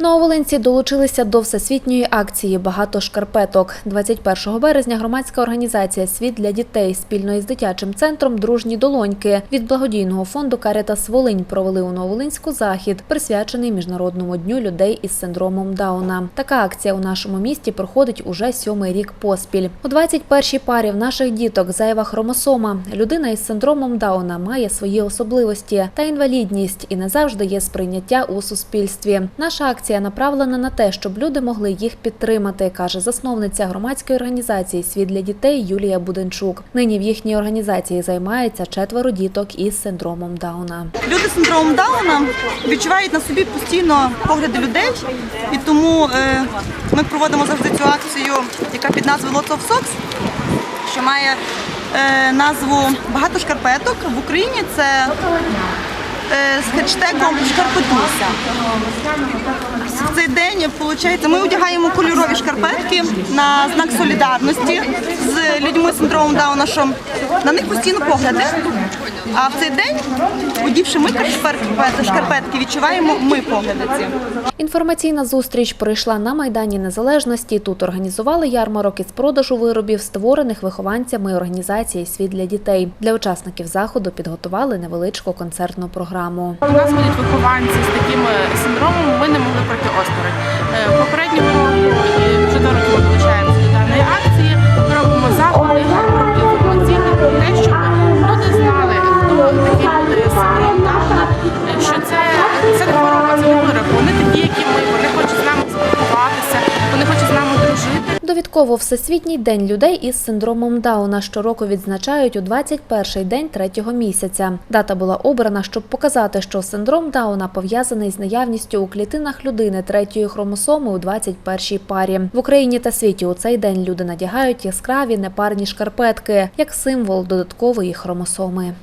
Нововолинці долучилися до всесвітньої акції Багато шкарпеток. 21 березня громадська організація Світ для дітей спільно із дитячим центром Дружні долоньки від благодійного фонду Карітас Волинь провели у Нововолинську захід, присвячений міжнародному дню людей із синдромом Дауна. Така акція у нашому місті проходить уже сьомий рік поспіль. У 21-й парі в наших діток зайва хромосома. Людина із синдромом Дауна має свої особливості та інвалідність і не завжди є сприйняття у суспільстві. Наша акція направлена на те, щоб люди могли їх підтримати, каже засновниця громадської організації Світ для дітей Юлія Буденчук. Нині в їхній організації займається четверо діток із синдромом Дауна. Люди з синдромом Дауна відчувають на собі постійно погляди людей, і тому е, ми проводимо завжди цю акцію, яка під назвою Lots of Socks, що має е, назву Багато шкарпеток. В Україні це з хештегом Шкарпетуся. В цей день виходить, ми одягаємо кольорові шкарпетки на знак солідарності з людьми з синдромом Дауна, що на них постійно погляди. А в цей день, одівши ми шкарпетки, відчуваємо ми погляди ці. Інформаційна зустріч пройшла на Майдані Незалежності. Тут організували ярмарок із продажу виробів, створених вихованцями організації Світ для дітей. Для учасників заходу підготували невеличку концертну програму. У нас будуть вихованці з таким е, синдромом, ми не могли пройти осторонь. Довідково Всесвітній день людей із синдромом Дауна щороку відзначають у 21-й день третього місяця. Дата була обрана, щоб показати, що синдром Дауна пов'язаний з наявністю у клітинах людини третьої хромосоми у 21-й парі. В Україні та світі у цей день люди надягають яскраві непарні шкарпетки як символ додаткової хромосоми.